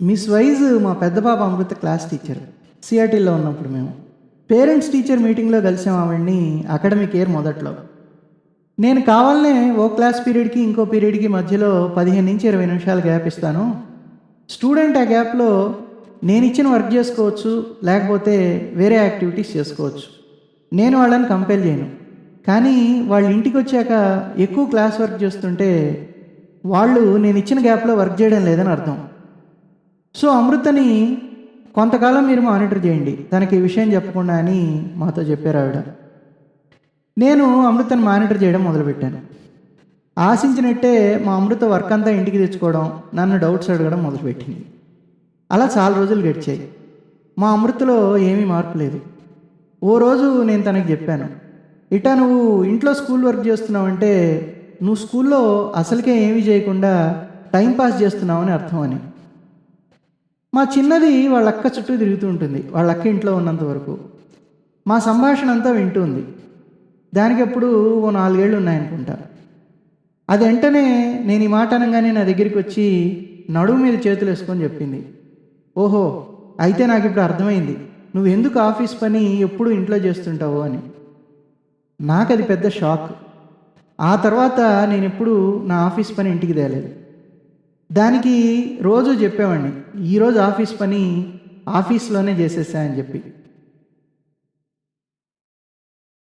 Miss wise మా పెద్ద బాబు అమృత class teacher సిఆర్టీలో ఉన్నప్పుడు మేము. పేరెంట్స్ టీచర్ మీటింగ్లో కలిసాం ఆవిడ్ని అకాడమిక్ ఇయర్ మొదట్లో. నేను కావాలనే ఓ క్లాస్ పీరియడ్కి ఇంకో పీరియడ్కి మధ్యలో పదిహేను నుంచి ఇరవై నిమిషాలు గ్యాప్ ఇస్తాను. స్టూడెంట్ ఆ గ్యాప్లో నేను ఇచ్చిన వర్క్ చేసుకోవచ్చు లేకపోతే వేరే యాక్టివిటీస్ చేసుకోవచ్చు. నేను వాళ్ళని కంపేర్ చేయను. కానీ వాళ్ళ ఇంటికి వచ్చాక ఎక్కువ క్లాస్ వర్క్ చేస్తుంటే వాళ్ళు నేను ఇచ్చిన గ్యాప్లో వర్క్ చేయడం లేదని అర్థం. సో అమృతని కొంతకాలం మీరు మానిటర్ చేయండి. తనకి ఈ విషయం చెప్పకుండా అని మాతో చెప్పారు ఆవిడ. నేను అమృతను మానిటర్ చేయడం మొదలుపెట్టాను. ఆశించినట్టే మా అమృత వర్క్ అంతా ఇంటికి తెచ్చుకోవడం నన్ను డౌట్స్ అడగడం మొదలుపెట్టింది. అలా చాలా రోజులు గడిచాయి. మా అమృతలో ఏమీ మార్పు లేదు. ఓ రోజు నేను తనకి చెప్పాను ఇటా నువ్వు ఇంట్లో స్కూల్ వర్క్ చేస్తున్నావంటే నువ్వు స్కూల్లో అసలుకే ఏమీ చేయకుండా టైం పాస్ చేస్తున్నావని అర్థం అని. మా చిన్నది వాళ్ళ అక్క చుట్టూ తిరుగుతూ ఉంటుంది వాళ్ళ అక్క ఇంట్లో ఉన్నంత వరకు. మా సంభాషణ అంతా వింటుంది. దానికి అప్పుడు ఓ నాలుగేళ్ళు ఉన్నాయనుకుంటా. అది వెంటనే నేను ఈ మాట అనగానే నా దగ్గరికి వచ్చి నడుము మీద చేతులు వేసుకొని చెప్పింది. ఓహో అయితే నాకు ఇప్పుడు అర్థమైంది. నువ్వు ఎందుకు ఆఫీస్ పని ఎప్పుడు ఇంట్లో చేస్తుంటావు అని. నాకు అది పెద్ద షాక్. ఆ తర్వాత నేను ఎప్పుడు నా ఆఫీస్ పని ఇంటికి తేలేదు. దానికి రోజు చెప్పేవాడిని ఈరోజు ఆఫీస్ పని ఆఫీస్లోనే చేసేసా అని చెప్పి.